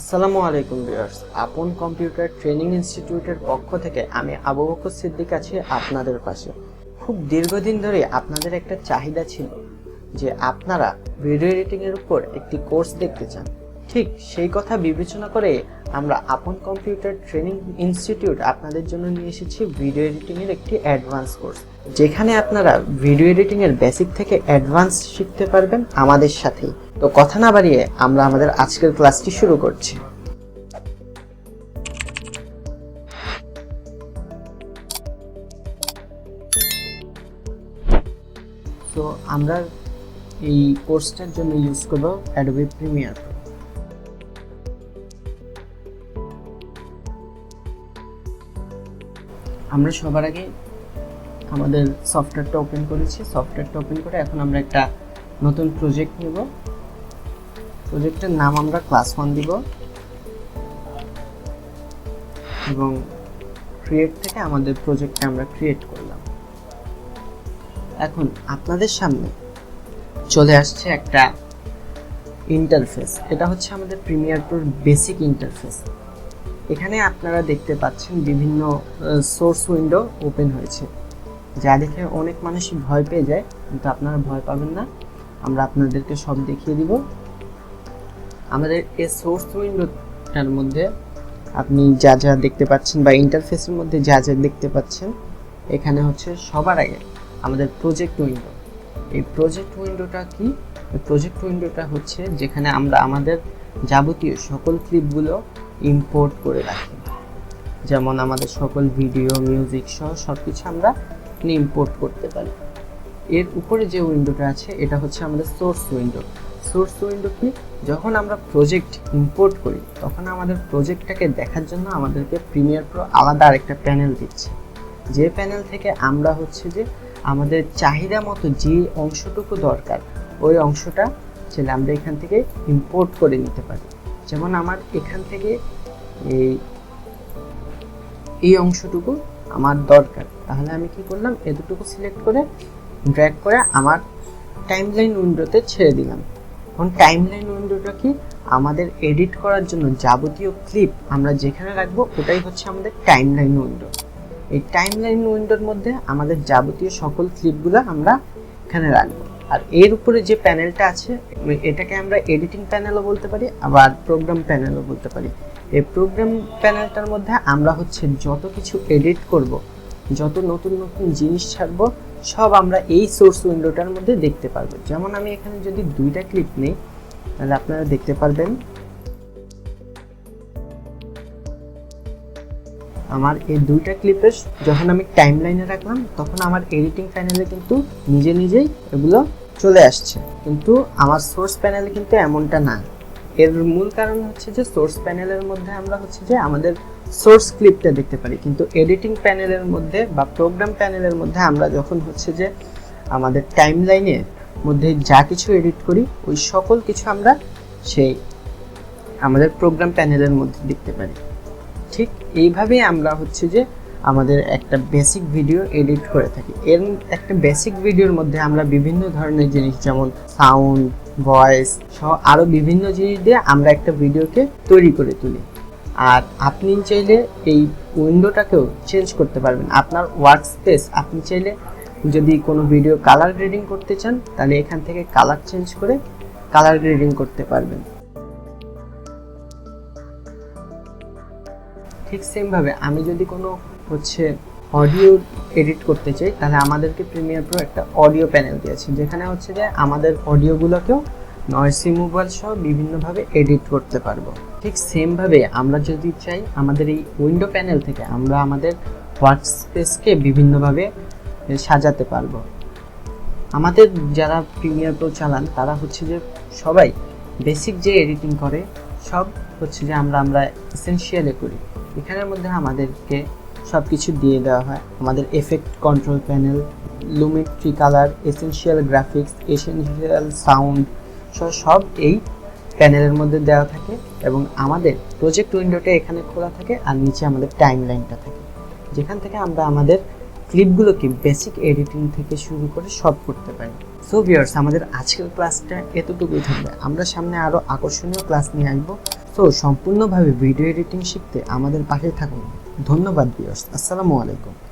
আসসালামু আলাইকুম ভিউয়ার্স। আপন কম্পিউটার ট্রেনিং ইনস্টিটিউটের পক্ষ থেকে আমি আবু বকর সিদ্দিক আছি আপনাদের পাশে। খুব দীর্ঘদিন ধরে আপনাদের একটা চাহিদা ছিল যে আপনারা ভিডিও এডিটিংয়ের উপর একটি কোর্স দেখতে চান। ঠিক সেই কথা বিবেচনা করে আমরা আপন কম্পিউটার ট্রেনিং ইনস্টিটিউট আপনাদের জন্য নিয়ে এসেছি ভিডিও এডিটিং এর একটি অ্যাডভান্স কোর্স। যেখানে আপনারা ভিডিও এডিটিং এর বেসিক থেকে অ্যাডভান্স শিখতে পারবেন আমাদের সাথেই। তো কথা না বাড়িয়ে আমরা আমাদের আজকের ক্লাসটি শুরু করছি। তো আমরা এই কোর্সটার জন্য ইউজ করব অ্যাডোবি প্রিমিয়ার আমরা সবার আগে আমাদের সফটওয়্যারটা ওপেন করেছি। সফটওয়্যারটা ওপেন করে এখন আমরা একটা নতুন প্রজেক্ট নেব। প্রজেক্টের নাম আমরা ক্লাস ওয়ান দিব। এবং ক্রিয়েট থেকে আমাদের প্রজেক্টটা আমরা ক্রিয়েট করলাম। এখন আপনাদের সামনে চলে আসছে একটা ইন্টারফেস এটা হচ্ছে আমাদের প্রিমিয়ার প্রোর বেসিক ইন্টারফেস এখানে আপনারা দেখতে পাচ্ছেন বিভিন্ন সোর্স উইন্ডো ওপেন হয়েছে। যা দেখে অনেক মানুষই ভয় পেয়ে যায়, কিন্তু আপনারা ভয় পাবেন না। আমরা আপনাদেরকে সব দেখিয়ে দিব। আমাদের এই সোর্স উইন্ডোটার মধ্যে আপনি যা যা দেখতে পাচ্ছেন বা ইন্টারফেসের মধ্যে যা যা দেখতে পাচ্ছেন, এখানে হচ্ছে সবার আগে আমাদের প্রজেক্ট উইন্ডো এই প্রজেক্ট উইন্ডোটা কি? প্রজেক্ট উইন্ডোটা হচ্ছে যেখানে আমরা আমাদের যাবতীয় সকল ক্লিপগুলো ইম্পোর্ট করে রাখি। যেমন আমাদের সকল ভিডিও মিউজিক সহ সব কিছু আমরা ইম্পোর্ট করতে পারি। এর উপরে যে উইন্ডোটা আছে, এটা হচ্ছে আমাদের সোর্স উইন্ডো সোর্স উইন্ডো কি? যখন আমরা প্রজেক্ট ইম্পোর্ট করি, তখন আমাদের প্রজেক্টটাকে দেখার জন্য আমাদেরকে প্রিমিয়ার প্রো আলাদা আরেকটা প্যানেল দিচ্ছে। যে প্যানেল থেকে আমরা হচ্ছে যে আমাদের চাহিদা মতো যে অংশটুকু দরকার, ওই অংশটা ছেলে আমরা এখান থেকে ইম্পোর্ট করে নিতে পারি। যেমন আমার এখান থেকে এই এই অংশটুকু আমার দরকার। তাহলে আমি কি করলাম? এতটুকু সিলেক্ট করে ড্র্যাগ করে আমার টাইমলাইন উইন্ডোতে ছেড়ে দিলাম। এখন টাইমলাইন উইন্ডোটা কি? আমাদের এডিট করার জন্য যাবতীয় ক্লিপ আমরা যেখানে রাখব, ওটাই হচ্ছে আমাদের টাইমলাইন উইন্ডো এই টাইমলাইন উইন্ডোর মধ্যে আমাদের যাবতীয় সকল ক্লিপগুলো আমরা এখানে রাখব। আর এর উপরে যে প্যানেলটা আছে, এটাকে আমরা এডিটিং প্যানেলও বলতে পারি, আবার প্রোগ্রাম প্যানেলও বলতে পারি। এই প্রোগ্রাম প্যানেলটার মধ্যে আমরা হচ্ছে যত কিছু এডিট করব, যত নতুন নতুন জিনিস ছাড়বো, সব আমরা এই সোর্স উইন্ডোটার মধ্যে দেখতে পারব। যেমন আমি এখানে যদি দুইটা ক্লিপ নেই, তাহলে আপনারা দেখতে পারবেন, আমার এই দুইটা ক্লিপের যখন আমি টাইম লাইনে রাখলাম, তখন আমার এডিটিং প্যানেলে কিন্তু নিজে নিজেই এগুলো চলে আসছে। কিন্তু আমার সোর্স প্যানেলে কিন্তু এমনটা না। এর মূল কারণ হচ্ছে যে সোর্স প্যানেলের মধ্যে আমরা হচ্ছে যে আমাদের সোর্স ক্লিপটা দেখতে পারি। কিন্তু এডিটিং প্যানেলের মধ্যে বা প্রোগ্রাম প্যানেলের মধ্যে আমরা যখন হচ্ছে যে আমাদের টাইম লাইনের মধ্যে যা কিছু এডিট করি, ওই সকল কিছু আমরা সেই আমাদের প্রোগ্রাম প্যানেলের মধ্যে দেখতে পারি। ঠিক এইভাবেই আমরা হচ্ছে যে আমাদের একটা বেসিক ভিডিও এডিট করে থাকি। এর একটা বেসিক ভিডিওর মধ্যে আমরা বিভিন্ন ধরনের জিনিস, যেমন সাউন্ড ভয়েস সহ আরও বিভিন্ন জিনিস দিয়ে আমরা একটা ভিডিওকে তৈরি করে তুলি। আর আপনি চাইলে এই উইন্ডোটাকেও চেঞ্জ করতে পারবেন। আপনার ওয়ার্ক স্পেস আপনি চাইলে যদি কোনো ভিডিও কালার গ্রেডিং করতে চান, তাহলে এখান থেকে কালার চেঞ্জ করে কালার গ্রেডিং করতে পারবেন। ঠিক সেমভাবে আমি যদি কোনো হচ্ছে অডিও এডিট করতে চাই, তাহলে আমাদেরকে প্রিমিয়ার প্রো একটা অডিও প্যানেল দিয়েছে, যেখানে হচ্ছে যে আমাদের অডিওগুলোকেও নয়েস রিমুভাল সহ বিভিন্নভাবে এডিট করতে পারব। ঠিক সেমভাবে আমরা যদি চাই, আমাদের এই উইন্ডো প্যানেল থেকে আমরা আমাদের ওয়ার্ক স্পেসকে বিভিন্নভাবে সাজাতে পারব। আমাদের যারা প্রিমিয়ার প্রো চালান, তারা হচ্ছে যে সবাই বেসিক যে এডিটিং করে, সব হচ্ছে যে আমরা আমরা এসেনশিয়ালে করি। এখানের মধ্যে আমাদেরকে সব কিছু দিয়ে দেওয়া হয়। আমাদের effect control panel Lumetri colour essential graphics essential sound সব এই প্যানেলের মধ্যে দেওয়া থাকে এবং আমাদের প্রজেক্ট উইন্ডোটা এখানে খোলা থাকে আর নিচে আমাদের টাইম লাইনটা থাকে। যেখান থেকে আমরা আমাদের ক্লিপগুলোকে বেসিক এডিটিং থেকে শুরু করে সব করতে পারি। সো ভিউয়ার্স আমাদের আজকের ক্লাসটা এতটুকুই থাকবে। আমরা সামনে আরও আকর্ষণীয় ক্লাস নিয়ে আসব। সো সম্পূর্ণভাবে ভিডিও এডিটিং শিখতে আমাদের পাশে থাকুন। ধন্যবাদ বিয়স আসসালামু আলাইকুম।